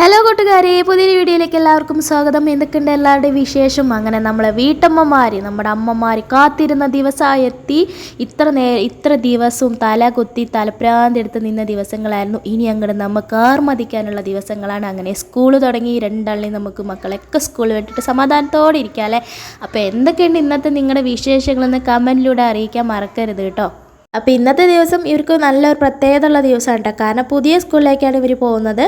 Hello കൂട്ടുകാരെ പുതിയൊരു വീഡിയോയിലേക്ക് എല്ലാവർക്കും സ്വാഗതം. എന്തൊക്കെയുണ്ട് എല്ലാവരുടെയും വിശേഷം? അങ്ങനെ നമ്മളെ വീട്ടമ്മമാർ നമ്മുടെ അമ്മമാർ കാത്തിരുന്ന ദിവസമായി എത്തി ഇത്ര നേ ഇത്ര ദിവസവും തല കുത്തി തലപ്രാന്തെടുത്ത് നിന്ന ദിവസങ്ങളായിരുന്നു. ഇനി അങ്ങോട്ട് നമുക്ക് ആർമതിക്കാനുള്ള ദിവസങ്ങളാണ്. അങ്ങനെ സ്കൂൾ തുടങ്ങി രണ്ടാളിനെയും നമുക്ക് മക്കളൊക്കെ സ്കൂളിൽ വിട്ടിട്ട് സമാധാനത്തോടെ ഇരിക്കാം അല്ലേ? അപ്പോൾ എന്തൊക്കെയുണ്ട് ഇന്നത്തെ നിങ്ങളുടെ വിശേഷങ്ങളെന്ന് കമന്റിലൂടെ അറിയിക്കാൻ മറക്കരുത് കേട്ടോ. അപ്പോൾ ഇന്നത്തെ ദിവസം ഇവർക്ക് നല്ലൊരു പ്രത്യേകതയുള്ള ദിവസമാണ് കേട്ടോ കാരണം പുതിയ സ്കൂളിലേക്കാണ് ഇവർ പോകുന്നത്.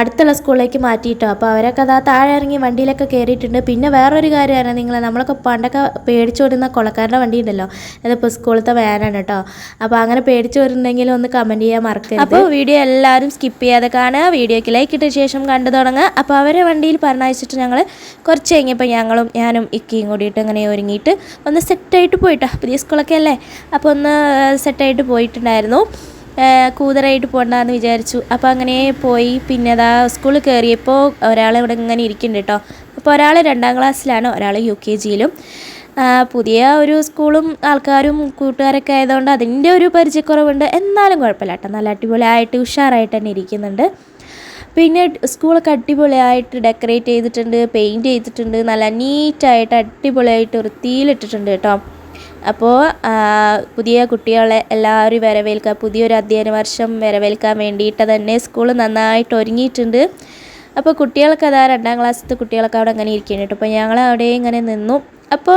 അടുത്തുള്ള സ്കൂളിലേക്ക് മാറ്റിയിട്ടോ. അപ്പോൾ അവരൊക്കെ അതാ താഴെ ഇറങ്ങി വണ്ടിയിലൊക്കെ കയറിയിട്ടുണ്ട് പിന്നെ വേറൊരു കാര്യമാണ് നിങ്ങൾ നമ്മളൊക്കെ പണ്ടൊക്കെ പേടിച്ചു വരുന്ന കൊളക്കാരുടെ വണ്ടി ഉണ്ടല്ലോ? അതിപ്പോൾ സ്കൂളത്തെ വാനാണ് കേട്ടോ അപ്പോൾ അങ്ങനെ പേടിച്ചു വരുന്നുണ്ടെങ്കിൽ ഒന്ന് കമന്റ് ചെയ്യാൻ മറക്കരുത്. അപ്പോൾ വീഡിയോ എല്ലാവരും സ്കിപ്പ് ചെയ്യാതെ കാണുക. വീഡിയോയ്ക്ക് ലൈക്ക് ഇട്ട ശേഷം കണ്ടു തുടങ്ങുക. അപ്പോൾ അവരെ വണ്ടിയിൽ പറഞ്ഞയച്ചിട്ട് ഞങ്ങൾ കുറച്ച് കഴിഞ്ഞപ്പോൾ ഞങ്ങളും ഞാനും ഇക്കിയും കൂടിയിട്ട് അങ്ങനെ ഒരുങ്ങിയിട്ട് ഒന്ന് സെറ്റായിട്ട് പോയിട്ടോ. പുതിയ സ്കൂളൊക്കെ അല്ലേ? അപ്പോൾ ഒന്ന് സെറ്റായിട്ട് പോയിട്ടുണ്ടായിരുന്നു. കൂതറായിട്ട് പോകണ്ടെന്ന് വിചാരിച്ചു. അപ്പോൾ അങ്ങനെ പോയി. പിന്നെ അതാ സ്കൂളിൽ കയറിയപ്പോൾ ഒരാൾ ഇവിടെ ഇങ്ങനെ ഇരിക്കുന്നുണ്ട് കേട്ടോ അപ്പോൾ ഒരാൾ രണ്ടാം ക്ലാസ്സിലാണ് ഒരാൾ യു കെ ജിയിലും. പുതിയ ഒരു സ്കൂളും ആൾക്കാരും കൂട്ടുകാരൊക്കെ ആയതുകൊണ്ട് അതിന്റെ ഒരു പരിചയക്കുറവുണ്ട്. എന്നാലും കുഴപ്പമില്ല കേട്ടോ നല്ല അടിപൊളിയായിട്ട് ഉഷാറായിട്ട് തന്നെ ഇരിക്കുന്നുണ്ട്. പിന്നെ സ്കൂളൊക്കെ അടിപൊളിയായിട്ട് ഡെക്കറേറ്റ് ചെയ്തിട്ടുണ്ട് പെയിന്റ് ചെയ്തിട്ടുണ്ട്. നല്ല നീറ്റായിട്ട് അടിപൊളിയായിട്ട് വൃത്തിയിലിട്ടിട്ടുണ്ട് കേട്ടോ അപ്പോൾ പുതിയ കുട്ടികളെ എല്ലാവരും വരവേൽക്കാൻ പുതിയൊരു അധ്യയന വർഷം വരവേൽക്കാൻ വേണ്ടിയിട്ട് തന്നെ സ്കൂൾ നന്നായിട്ട് ഒരുങ്ങിയിട്ടുണ്ട്. അപ്പോൾ കുട്ടികൾക്ക് അതാ രണ്ടാം ക്ലാസ്സിലത്തെ കുട്ടികളൊക്കെ അവിടെ അങ്ങനെ ഇരിക്കുന്നു കേട്ടോ. അപ്പോൾ ഞങ്ങൾ അവിടെ ഇങ്ങനെ നിന്നു. അപ്പോൾ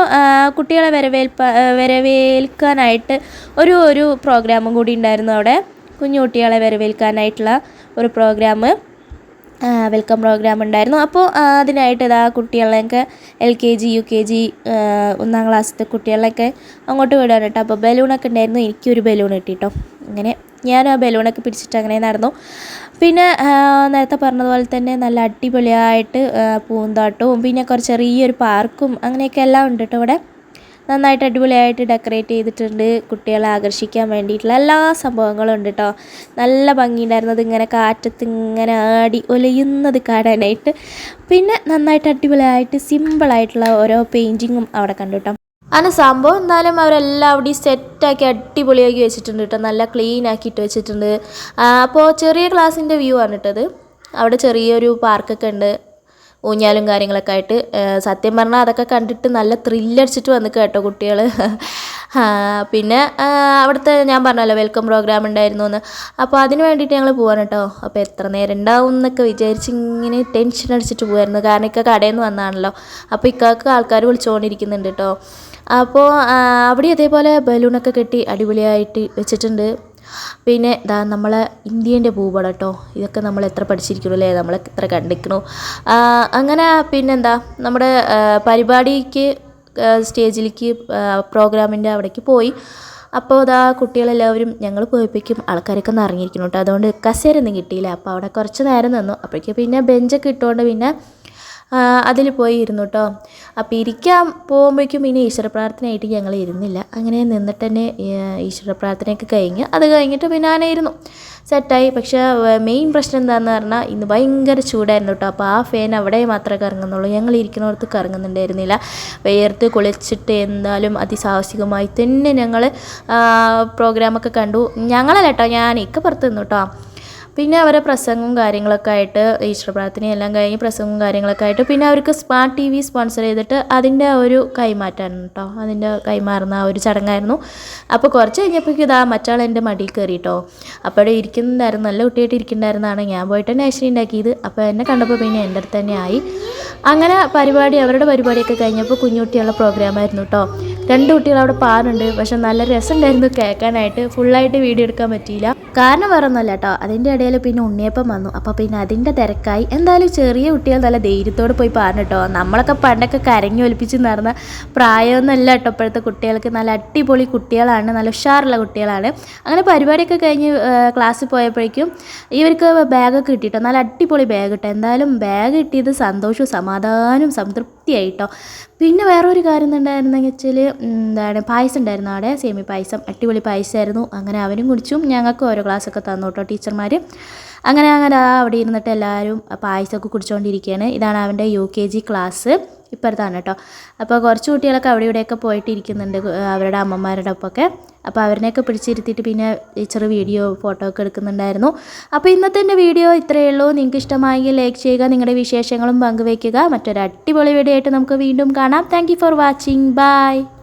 കുട്ടികളെ വരവേൽപ്പ വരവേൽക്കാനായിട്ട് ഒരു ഒരു പ്രോഗ്രാമും കൂടി ഉണ്ടായിരുന്നു അവിടെ. കുഞ്ഞു കുട്ടികളെ വരവേൽക്കാനായിട്ടുള്ള ഒരു പ്രോഗ്രാം. വെൽക്കം പ്രോഗ്രാം ഉണ്ടായിരുന്നു. അപ്പോൾ അതിനായിട്ട് ഇതാ കുട്ടികളെയൊക്കെ L K G U K G ഒന്നാം ക്ലാസ്സിലത്തെ കുട്ടികളെയൊക്കെ അങ്ങോട്ട് വിടാൻ കേട്ടോ. അപ്പോൾ ബലൂണൊക്കെ ഉണ്ടായിരുന്നു. എനിക്കൊരു ബലൂൺ കിട്ടിട്ടോ. അങ്ങനെ ഞാൻ ആ ബലൂണൊക്കെ പിടിച്ചിട്ട് അങ്ങനെ നടന്നു. പിന്നെ നേരത്തെ പറഞ്ഞതുപോലെ തന്നെ നല്ല അടിപൊളിയായിട്ട് പൂന്തോട്ടവും പിന്നെ കുറച്ച് ചെറിയൊരു പാർക്കും അങ്ങനെയൊക്കെ എല്ലാം ഉണ്ട് കേട്ടോ ഇവിടെ. നന്നായിട്ട് അടിപൊളിയായിട്ട് ഡെക്കറേറ്റ് ചെയ്തിട്ടുണ്ട്. കുട്ടികളെ ആകർഷിക്കാൻ വേണ്ടിയിട്ടുള്ള എല്ലാ സംഭവങ്ങളും ഉണ്ട് കേട്ടോ നല്ല ഭംഗിയുണ്ടായിരുന്നത് ഇങ്ങനെ കാറ്റത്ത് ഇങ്ങനെ ആടി ഒലയുന്നത് കാണാനായിട്ട്. പിന്നെ നന്നായിട്ട് അടിപൊളിയായിട്ട് സിമ്പിളായിട്ടുള്ള ഓരോ പെയിന്റിങ്ങും അവിടെ കണ്ടു കേട്ടോ അങ്ങനെ സംഭവം എന്തായാലും അവരെല്ലാം അവിടെ സെറ്റാക്കി അടിപൊളിയാക്കി വെച്ചിട്ടുണ്ട് കേട്ടോ നല്ല ക്ലീൻ ആക്കിയിട്ട് വെച്ചിട്ടുണ്ട്. അപ്പോൾ ചെറിയ ക്ലാസ്സിന്റെ വ്യൂ ആണ് കേട്ടത് അവിടെ ചെറിയൊരു പാർക്കൊക്കെ ഉണ്ട്. ഊഞ്ഞാലും കാര്യങ്ങളൊക്കെ ആയിട്ട് സത്യം പറഞ്ഞാൽ അതൊക്കെ കണ്ടിട്ട് നല്ല ത്രില്ലടിച്ചിട്ട് വന്നു കേട്ടോ കുട്ടികൾ പിന്നെ അവിടുത്തെ ഞാൻ പറഞ്ഞല്ലോ വെൽക്കം പ്രോഗ്രാം ഉണ്ടായിരുന്നു എന്ന് അപ്പോൾ അതിന് വേണ്ടിയിട്ട് ഞങ്ങൾ പോവാണ് കേട്ടോ. അപ്പോൾ എത്ര നേരം ഉണ്ടാവും എന്നൊക്കെ വിചാരിച്ച് ഇങ്ങനെ ടെൻഷൻ അടിച്ചിട്ട് പോയായിരുന്നു കാരണം ഇക്ക കടയിൽ നിന്ന് വന്നാണല്ലോ. അപ്പോൾ ഇക്കാക്ക് ആൾക്കാർ വിളിച്ചുകൊണ്ടിരിക്കുന്നുണ്ട് കേട്ടോ. അപ്പോൾ അവിടെ അതേപോലെ ബലൂണൊക്കെ കെട്ടി അടിപൊളിയായിട്ട് വെച്ചിട്ടുണ്ട്. പിന്നെ ഇതാ നമ്മളെ ഇന്ത്യന്റെ ഭൂപടം കേട്ടോ. ഇതൊക്കെ നമ്മൾ എത്ര പഠിച്ചിരിക്കണു അല്ലേ? നമ്മൾ എത്ര കണ്ടിരിക്കണു അങ്ങനെ പിന്നെന്താ? നമ്മുടെ പരിപാടിക്ക് സ്റ്റേജിലേക്ക് പ്രോഗ്രാമിന്റെ അവിടേക്ക് പോയി. അപ്പോൾ അതാ കുട്ടികളെല്ലാവരും ഞങ്ങൾ പോയപ്പോഴേക്കും ആൾക്കാരൊക്കെ നിറങ്ങിയിരിക്കുന്നു കേട്ടോ. അതുകൊണ്ട് കസേരൊന്നും കിട്ടിയില്ല. അപ്പോൾ അവിടെ കുറച്ച് നേരം നിന്നു. അപ്പോഴേക്കും പിന്നെ ബെഞ്ചൊക്കെ ഇട്ടുകൊണ്ട് പിന്നെ അതിൽ പോയി ഇരുന്നു കേട്ടോ അപ്പോൾ ഇരിക്കാൻ പോകുമ്പോഴേക്കും ഇനി ഈശ്വര പ്രാർത്ഥനയായിട്ട് ഞങ്ങൾ ഇരുന്നില്ല. അങ്ങനെ നിന്നിട്ട് തന്നെ ഈശ്വര പ്രാർത്ഥനയൊക്കെ കഴിഞ്ഞ് അത് കഴിഞ്ഞിട്ട് പിന്നെ ആന ഇരുന്നു സെറ്റായി. പക്ഷേ മെയിൻ പ്രശ്നം എന്താണെന്ന് പറഞ്ഞാൽ ഇന്ന് ഭയങ്കര ചൂടായിരുന്നു കേട്ടോ അപ്പോൾ ആ ഫാൻ അവിടെ മാത്രമേ കറങ്ങുന്നുള്ളൂ. ഞങ്ങൾ ഇരിക്കുന്നിടത്ത് കറങ്ങുന്നുണ്ടായിരുന്നില്ല. വേർത്ത് കുളിച്ചിട്ട് എന്തായാലും അതിസാഹസികമായി തന്നെ ഞങ്ങൾ പ്രോഗ്രാമൊക്കെ കണ്ടു. ഞങ്ങളല്ല കേട്ടോ ഞാൻ ഇക്ക പുറത്ത് നിന്നു കേട്ടോ പിന്നെ അവരെ പ്രസംഗവും കാര്യങ്ങളൊക്കെ ആയിട്ട് ഈശ്വര പ്രാർത്ഥനയും എല്ലാം കഴിഞ്ഞ് പ്രസംഗവും കാര്യങ്ങളൊക്കെ ആയിട്ട് പിന്നെ അവർക്ക് സ്മാർട്ട് ടി വി സ്പോൺസർ ചെയ്തിട്ട് അതിന്റെ ഒരു കൈമാറ്റാണ് കേട്ടോ അതിന്റെ കൈമാറുന്ന ആ ഒരു ചടങ്ങായിരുന്നു. അപ്പോൾ കുറച്ച് കഴിഞ്ഞപ്പോഴേക്കും ഇതാ മറ്റാൾ എന്റെ മടിയിൽ കയറി കേട്ടോ അപ്പോൾ അവിടെ ഇരിക്കുന്നുണ്ടായിരുന്നു. നല്ല കുട്ടിയായിട്ട് ഇരിക്കുന്നുണ്ടായിരുന്നതാണ് ഞാൻ പോയിട്ട് തന്നെ ആശയം ഉണ്ടാക്കിയത്. അപ്പോൾ എന്നെ കണ്ടപ്പോൾ പിന്നെ എന്റെ അടുത്ത് തന്നെ ആയി. അങ്ങനെ പരിപാടി അവരുടെ പരിപാടിയൊക്കെ കഴിഞ്ഞപ്പോൾ കുഞ്ഞുകുട്ടികളുടെ പ്രോഗ്രാമായിരുന്നു കേട്ടോ രണ്ട് കുട്ടികൾ അവിടെ പാടുന്നുണ്ട്. പക്ഷെ നല്ല രസമുണ്ടായിരുന്നു കേൾക്കാനായിട്ട്. ഫുള്ളായിട്ട് വീഡിയോ എടുക്കാൻ പറ്റിയില്ല. കാരണം വേറെ കേട്ടോ. അതിന്റെ ഇടയിൽ പിന്നെ ഉണ്ണിയപ്പം വന്നു. അപ്പോൾ പിന്നെ അതിന്റെ തിരക്കായി. എന്തായാലും ചെറിയ കുട്ടികൾ നല്ല ധൈര്യത്തോടെ പോയി പാടുന്നു കേട്ടോ. നമ്മളൊക്കെ പണ്ടൊക്കെ കരങ്ങി ഒലിപ്പിച്ച് നടന്ന പ്രായമൊന്നുമല്ല കേട്ടോ ഇപ്പോഴത്തെ കുട്ടികൾക്ക്. നല്ല അടിപൊളി കുട്ടികളാണ്. നല്ല ഉഷാറുള്ള കുട്ടികളാണ്. അങ്ങനെ പരിപാടിയൊക്കെ കഴിഞ്ഞ് ക്ലാസ്സിൽ പോയപ്പോഴേക്കും ഇവർക്ക് ബാഗൊക്കെ കിട്ടിയിട്ടോ. നല്ല അടിപൊളി ബാഗ് കിട്ടോ. എന്തായാലും ബാഗ് കിട്ടിയത് സന്തോഷവും സമാധാനവും സംതൃപ്തിയായിട്ടോ പിന്നെ വേറൊരു കാര്യം ഉണ്ടായിരുന്നെങ്കിൽ വെച്ചാൽ എന്താണ് പായസം ഉണ്ടായിരുന്നു അവിടെ സേമി പായസം അടിപൊളി പായസമായിരുന്നു. അങ്ങനെ അവനും കുടിച്ചും. ഞങ്ങൾക്ക് ഓരോ ഗ്ലാസ്സൊക്കെ തന്നു കേട്ടോ ടീച്ചർമാർ അങ്ങനെ അങ്ങനെ അവിടെ ഇരുന്നിട്ട് എല്ലാവരും പായസമൊക്കെ കുടിച്ചുകൊണ്ടിരിക്കുകയാണ് ഇതാണ് അവന്റെ യു കെ ജി ക്ലാസ്. ഇപ്പുറത്താണ് കേട്ടോ. അപ്പോൾ കുറച്ച് കുട്ടികളൊക്കെ അവിടെ ഇവിടെയൊക്കെ പോയിട്ട് ഇരിക്കുന്നുണ്ട് അവരുടെ അമ്മമാരുടെ ഒപ്പമൊക്കെ. അപ്പോൾ അവരിനെയൊക്കെ പിടിച്ചിരുത്തിയിട്ട് പിന്നെ ടീച്ചർ വീഡിയോ ഫോട്ടോ ഒക്കെ എടുക്കുന്നുണ്ടായിരുന്നു. അപ്പോൾ ഇന്നത്തെ എന്റെ വീഡിയോ ഇത്രയേ ഉള്ളൂ. നിങ്ങൾക്ക് ഇഷ്ടമായെങ്കിൽ ലൈക്ക് ചെയ്യുക നിങ്ങളുടെ വിശേഷങ്ങളും പങ്കുവയ്ക്കുക. മറ്റൊരു അടിപൊളി വീഡിയോ ആയിട്ട് നമുക്ക് വീണ്ടും കാണാം. Thank for watching bye